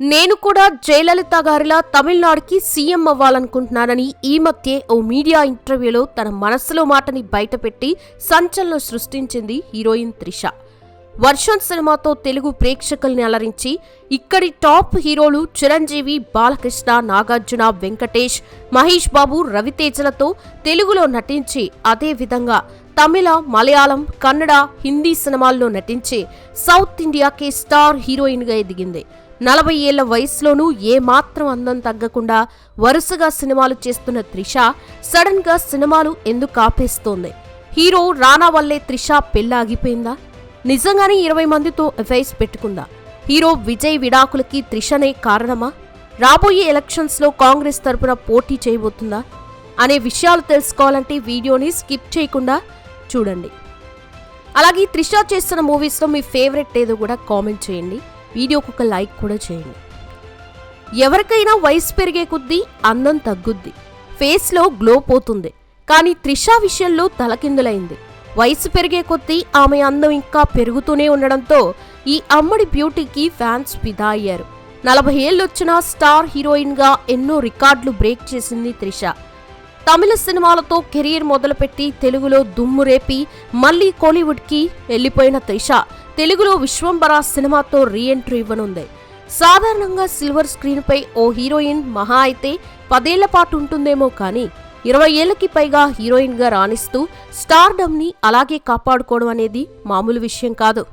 నేను కూడా జయలలిత గారిలా తమిళనాడుకి సీఎం అవ్వాలనుకుంటున్నానని ఈ మధ్య ఓ మీడియా ఇంటర్వ్యూలో తన మనసులో మాటని బయటపెట్టి సంచలనం సృష్టించింది హీరోయిన్ త్రిష. వర్షం సినిమాతో తెలుగు ప్రేక్షకుల్ని అలరించి ఇక్కడి టాప్ హీరోలు చిరంజీవి బాలకృష్ణ నాగార్జున వెంకటేష్ మహేష్ బాబు రవితేజలతో తెలుగులో నటించి అదే విధంగా తమిళ మలయాళం కన్నడ హిందీ సినిమాల్లో నటించి సౌత్ ఇండియాకే స్టార్ హీరోయిన్గా ఎదిగింది. నలభై ఏళ్ళ వయసులోనూ ఏమాత్రం అందం తగ్గకుండా వరుసగా సినిమాలు చేస్తున్న త్రిష సడన్గా సినిమాలు ఎందుకు ఆపేస్తోంది? హీరో రానా వల్లే త్రిష పెళ్ళాగిపోయిందా? నిజంగానే ఇరవై మందితో ఎఫ్ఐస్ పెట్టుకుందా? హీరో విజయ్ విడాకులకి త్రిషనే కారణమా? రాబోయే ఎలక్షన్స్లో కాంగ్రెస్ తరపున పోటీ చేయబోతుందా? అనే విషయాలు తెలుసుకోవాలంటే వీడియోని స్కిప్ చేయకుండా చూడండి. అలాగే త్రిష చేస్తున్న మూవీస్లో మీ ఫేవరెట్ ఏదో కూడా కామెంట్ చేయండి. వీడియోకి ఒక లైక్ కూడా చేయండి. ఎవరికైనా వయసు పెరిగే కొద్దీ అందం తగ్గుద్ది. ఫేస్లో గ్లో పోతుంది. కానీ త్రిష విషయంలో తలకిందులైంది. వయసు పెరిగే కొద్దీ ఆమె అందం ఇంకా పెరుగుతూనే ఉండడంతో ఈ అమ్మడి బ్యూటీకి ఫ్యాన్స్ ఫిదా అయ్యారు. నలభై ఏళ్ళొచ్చిన స్టార్ హీరోయిన్గా ఎన్నో రికార్డులు బ్రేక్ చేసింది త్రిష. తమిళ సినిమాలతో కెరీర్ మొదలుపెట్టి తెలుగులో దుమ్ము రేపి మళ్ళీ కోలీవుడ్కి వెళ్ళిపోయిన త్రిష తెలుగులో విశ్వంబర సినిమాతో రీఎంట్రీ ఇవ్వనుంది. సాధారణంగా సిల్వర్ స్క్రీన్పై ఓ హీరోయిన్ మహా అయితే పదేళ్ళ పాటు ఉంటుందేమో కానీ ఇరవై ఏళ్ళకి పైగా హీరోయిన్గా రాణిస్తూ స్టార్డమ్ని అలాగే కాపాడుకోవడం అనేది మామూలు విషయం కాదు.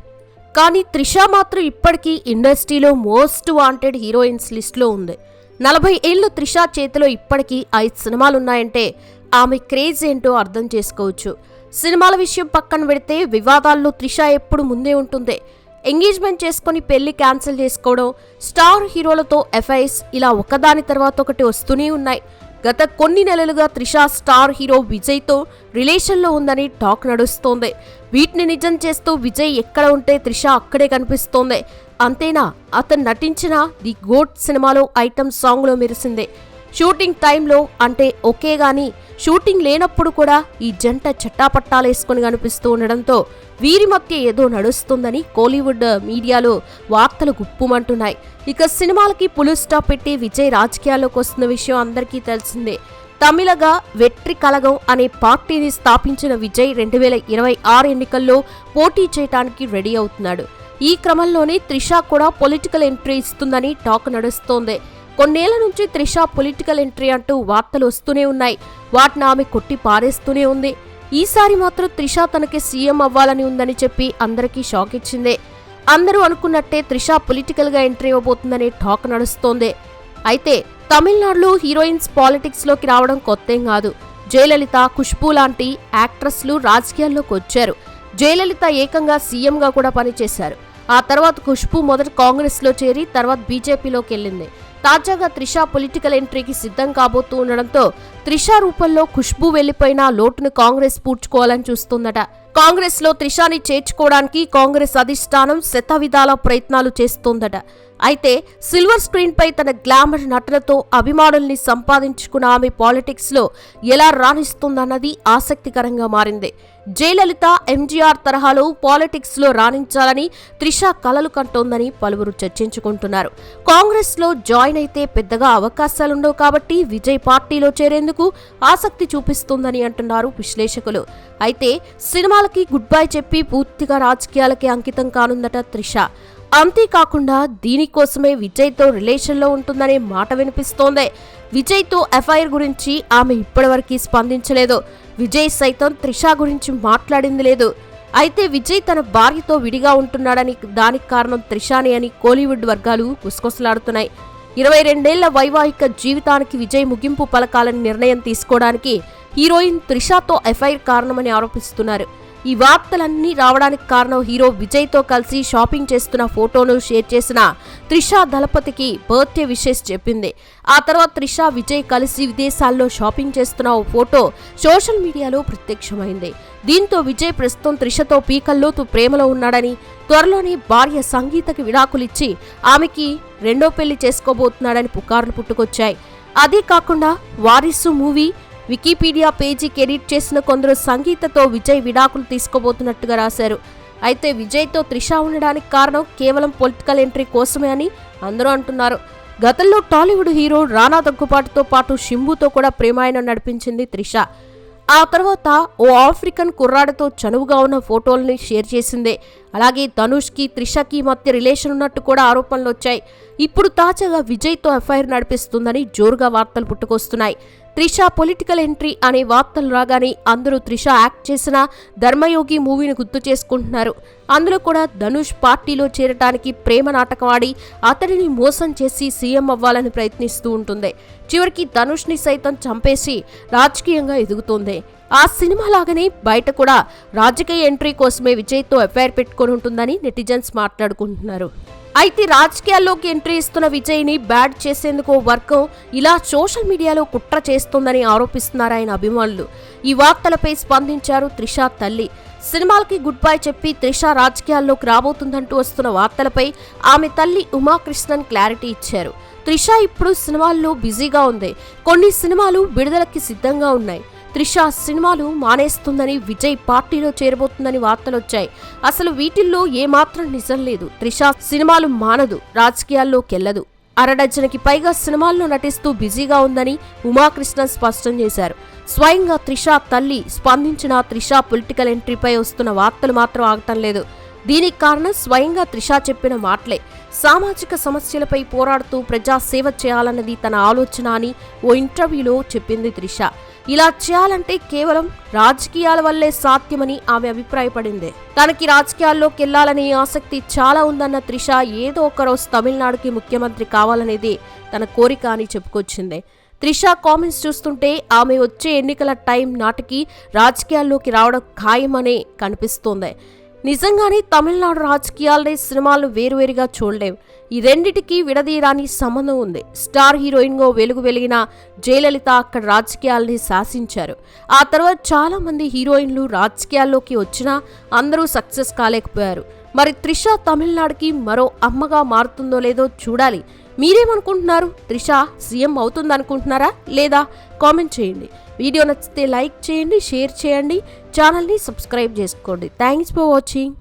కానీ త్రిష మాత్రం ఇప్పటికీ ఇండస్ట్రీలో మోస్ట్ వాంటెడ్ హీరోయిన్స్ లిస్ట్లో ఉంది. నలభై ఏళ్ళు త్రిష చేతిలో ఇప్పటికీ ఐదు సినిమాలున్నాయంటే ఆమె క్రేజ్ ఏంటో అర్థం చేసుకోవచ్చు. సినిమాల విషయం పక్కన పెడితే వివాదాల్లో త్రిష ఎప్పుడు ముందే ఉంటుంది. ఎంగేజ్మెంట్ చేసుకుని పెళ్ళి క్యాన్సిల్ చేసుకోవడం స్టార్ హీరోలతో ఎఫ్ఐఎస్ ఇలా ఒకదాని తర్వాత ఒకటి వస్తూనే ఉన్నాయి. గత కొన్ని నెలలుగా త్రిష స్టార్ హీరో విజయ్తో రిలేషన్లో ఉందని టాక్ నడుస్తోంది. వీటిని నిజం చేస్తూ విజయ్ ఎక్కడ ఉంటే త్రిష అక్కడే కనిపిస్తోంది. అంతేనా? అతను నటించిన ది గోట్ సినిమాలో ఐటమ్ సాంగ్లో మెరిసిందే. షూటింగ్ టైంలో అంటే ఓకే గాని షూటింగ్ లేనప్పుడు కూడా ఈ జంట చట్టాపట్టాలేసుకుని కనిపిస్తూ ఉండడంతో వీరి మధ్య ఏదో నడుస్తుందని కోలీవుడ్ మీడియాలో వార్తలు గుప్పుమంటున్నాయి. ఇక సినిమాలకి పులు స్టాప్ పెట్టి విజయ్ రాజకీయాల్లోకి వస్తున్న విషయం అందరికీ తెలిసిందే. తమిళగా వెట్రి కలగం అనే పార్టీని స్థాపించిన విజయ్ రెండు వేల ఇరవై ఆరు ఎన్నికల్లో పోటీ చేయడానికి రెడీ అవుతున్నాడు. ఈ క్రమంలోనే త్రిష కూడా పొలిటికల్ ఎంట్రీ ఇస్తుందని టాక్ నడుస్తోంది. కొన్నేళ్ళ నుంచి త్రిష పొలిటికల్ ఎంట్రీ అంటూ వార్తలు వస్తూనే ఉన్నాయి. వాటిని ఆమె కొట్టి పారేస్తూనే ఉంది. ఈసారి మాత్రం త్రిష తనకి సీఎం అవ్వాలని ఉందని చెప్పి అందరికీ షాక్ ఇచ్చిందే. అందరూ అనుకున్నట్టే త్రిష పొలిటికల్గా ఎంట్రీ ఇవ్వబోతుందనే టాక్ నడుస్తోంది. అయితే తమిళనాడులో హీరోయిన్స్ పాలిటిక్స్లోకి రావడం కొత్తేం కాదు. జయలలిత ఖుష్బూ లాంటి యాక్ట్రెస్లు రాజకీయాల్లోకి వచ్చారు. జయలలిత ఏకంగా సీఎంగా కూడా పనిచేశారు. ఆ తర్వాత ఖుష్బూ మొదట కాంగ్రెస్లో చేరి తర్వాత బీజేపీలోకి వెళ్ళింది. తాజాగా త్రిష పొలిటికల్ ఎంట్రీకి సిద్ధం కాబోతూ ఉండడంతో త్రిష రూపంలో ఖుష్బూ వెళ్ళిపోయిన లోటును కాంగ్రెస్ పూడ్చుకోవాలని చూస్తోందట. కాంగ్రెస్లో త్రిషాని చేర్చుకోవడానికి కాంగ్రెస్ అధిష్టానం శతవిధాల ప్రయత్నాలు చేస్తోందట. అయితే సిల్వర్ స్క్రీన్ పై తన గ్లామర్ నటనతో అభిమానుల్ని సంపాదించుకున్న ఆమె పాలిటిక్స్లో ఎలా రాణిస్తుందన్నది ఆసక్తికరంగా మారింది. జయలలిత ఎంజీఆర్ తరహాలో పాలిటిక్స్లో రాణించాలని త్రిష కలలు కంటోందని పలువురు చర్చించుకుంటున్నారు. కాంగ్రెస్లో జాయిన్ అయితే పెద్దగా అవకాశాలుండవు కాబట్టి విజయ్ పార్టీలో చేరేందుకు ఆసక్తి చూపిస్తుందని అంటున్నారు విశ్లేషకులు. అయితే సినిమాలకి గుడ్ బై చెప్పి పూర్తిగా రాజకీయాలకి అంకితం కానుందట త్రిష. అంతేకాకుండా దీనికోసమే విజయ్తో రిలేషన్లో ఉంటుందనే మాట వినిపిస్తోంది. విజయ్తో ఎఫ్ఐఆర్ గురించి ఆమె ఇప్పటివరకు స్పందించలేదు. విజయ్ సైతం త్రిష గురించి మాట్లాడింది లేదు. అయితే విజయ్ తన భార్యతో విడిగా ఉంటున్నాడని దానికి కారణం త్రిషానే అని కోలీవుడ్ వర్గాలు గుసగుసలాడుతున్నాయి ఇరవై రెండేళ్ళ వైవాహిక జీవితానికి విజయ్ ముగింపు పలకాలని నిర్ణయం తీసుకోవడానికి హీరోయిన్ త్రిషాతో ఎఫ్ఐఆర్ కారణమని ఆరోపిస్తున్నారు. ఈ వార్తలన్నీ రావడానికి కారణం హీరో విజయ్తో కలిసి షాపింగ్ చేస్తున్న ఫోటోను షేర్ చేసిన త్రిష దళపతికి బర్త్డే విషెస్ చెప్పింది. ఆ తర్వాత త్రిషా విజయ్ కలిసి విదేశాల్లో షాపింగ్ చేస్తున్న ఓ ఫోటో సోషల్ మీడియాలో ప్రత్యక్షమైంది. దీంతో విజయ్ ప్రస్తుతం త్రిషతో పీకల్లోతూ ప్రేమలో ఉన్నాడని త్వరలోనే భార్య సంగీతకి విడాకులిచ్చి ఆమెకి రెండో పెళ్ళి చేసుకోబోతున్నాడని పుకార్లు పుట్టుకొచ్చాయి. అదే కాకుండా వారిసు మూవీ వికీపీడియా పేజీకి ఎడిట్ చేసిన కొందరు సంగీతతో విజయ్ విడాకులు తీసుకోబోతున్నట్టుగా రాశారు. అయితే విజయ్తో త్రిష ఉండడానికి కారణం కేవలం పొలిటికల్ ఎంట్రీ కోసమే అని అందరూ అంటున్నారు. గతంలో టాలీవుడ్ హీరో రానా దగ్గుపాటుతో పాటు షింబుతో కూడా ప్రేమాయణం నడిపించింది త్రిష. ఆ తర్వాత ఓ ఆఫ్రికన్ కుర్రాడతో చనువుగా ఉన్న ఫోటోల్ని షేర్ చేసిందే. అలాగే ధనుష్కి త్రిషకి మధ్య రిలేషన్ ఉన్నట్టు కూడా ఆరోపణలు వచ్చాయి. ఇప్పుడు తాజాగా విజయ్తో ఎఫ్ఐఆర్ నడిపిస్తుందని జోరుగా వార్తలు పుట్టుకొస్తున్నాయి. త్రిష పొలిటికల్ ఎంట్రీ అనే వార్తలు రాగానే అందరూ త్రిష యాక్ట్ చేసిన ధర్మయోగి మూవీని గుర్తు చేసుకుంటున్నారు. అందులో కూడా ధనుష్ పార్టీలో చేరటానికి ప్రేమ నాటకం ఆడి అతడిని మోసం చేసి సీఎం అవ్వాలని ప్రయత్నిస్తూ ఉంటుంది. చివరికి ధనుష్ని సైతం చంపేసి రాజకీయంగా ఎదుగుతుంది. ఆ సినిమా లాగానే బయట కూడా రాజకీయ ఎంట్రీ కోసమే విజయ్తో ఎఫ్ఐఆర్ పెట్టుకొని ఉంటుందని నెటిజన్స్ మాట్లాడుకుంటున్నారు. అయితే రాజకీయాల్లోకి ఎంట్రీ ఇస్తున్న విజయ్ని బ్యాడ్ చేసేందుకు వర్గం ఇలా సోషల్ మీడియాలో కుట్ర చేస్తోందని ఆరోపిస్తున్నారు ఆయన అభిమానులు. ఈ వార్తలపై స్పందించారు త్రిష తల్లి. సినిమాలకి గుడ్ బై చెప్పి త్రిష రాజకీయాల్లోకి రాబోతుందంటూ వస్తున్న వార్తలపై ఆమె తల్లి ఉమాకృష్ణన్ క్లారిటీ ఇచ్చారు. త్రిష ఇప్పుడు సినిమాల్లో బిజీగా ఉంది. కొన్ని సినిమాలు విడుదలకి సిద్ధంగా ఉన్నాయి. త్రిష సినిమాలు మానేస్తుందని విజయ్ పార్టీలో చేరబోతుందని వార్తలొచ్చాయి అసలు వీటిల్లో ఏమాత్రం నిజం లేదు. త్రిష సినిమాలు మానదు రాజకీయాల్లోకెళ్ళదు అరడజనకి పైగా సినిమాల్లో నటిస్తూ బిజీగా ఉందని ఉమాకృష్ణ స్పష్టం చేశారు. స్వయంగా త్రిష తల్లి స్పందించిన త్రిష పొలిటికల్ ఎంట్రీపై వస్తున్న వార్తలు మాత్రం ఆగటం లేదు. దీనికి కారణం స్వయంగా త్రిష చెప్పిన మాటలే. సామాజిక సమస్యలపై పోరాడుతూ ప్రజా సేవ చేయాలన్నది తన ఆలోచన అని ఓ ఇంటర్వ్యూలో చెప్పింది త్రిష. ఇలా చేయాలంటే కేవలం రాజకీయాల వల్లే సాధ్యమని ఆమె అభిప్రాయపడింది. తనకి రాజకీయాల్లోకి వెళ్ళాలనే ఆసక్తి చాలా ఉందన్న త్రిష ఏదో ఒకరోజు తమిళనాడుకి ముఖ్యమంత్రి కావాలనేది తన కోరిక అని చెప్పుకొచ్చింది. త్రిష కామెంట్స్ చూస్తుంటే ఆమె వచ్చే ఎన్నికల టైం నాటికి రాజకీయాల్లోకి రావడం ఖాయమనే కనిపిస్తోంది. నిజంగానే తమిళనాడు రాజకీయాలనే సినిమాలు వేరువేరుగా చూడలేం ఈ రెండిటికి విడదీయరాని సంబంధం ఉంది. స్టార్ హీరోయిన్గా వెలుగు వెలిగిన జయలలిత అక్కడ రాజకీయాల్ని శాసించారు. ఆ తర్వాత చాలా మంది హీరోయిన్లు రాజకీయాల్లోకి వచ్చినా అందరూ సక్సెస్ కాలేకపోయారు. మరి త్రిష తమిళనాడుకి మరో అమ్మగా మారుతుందో లేదో చూడాలి. మీరేమనుకుంటున్నారు? త్రిష సీఎం అవుతుందనుకుంటున్నారా? లేదా కామెంట్ చేయండి. వీడియో నచ్చితే లైక్ చేయండి షేర్ చేయండి. ఛానల్ని సబ్స్క్రైబ్ చేసుకోండి. Thanks for watching.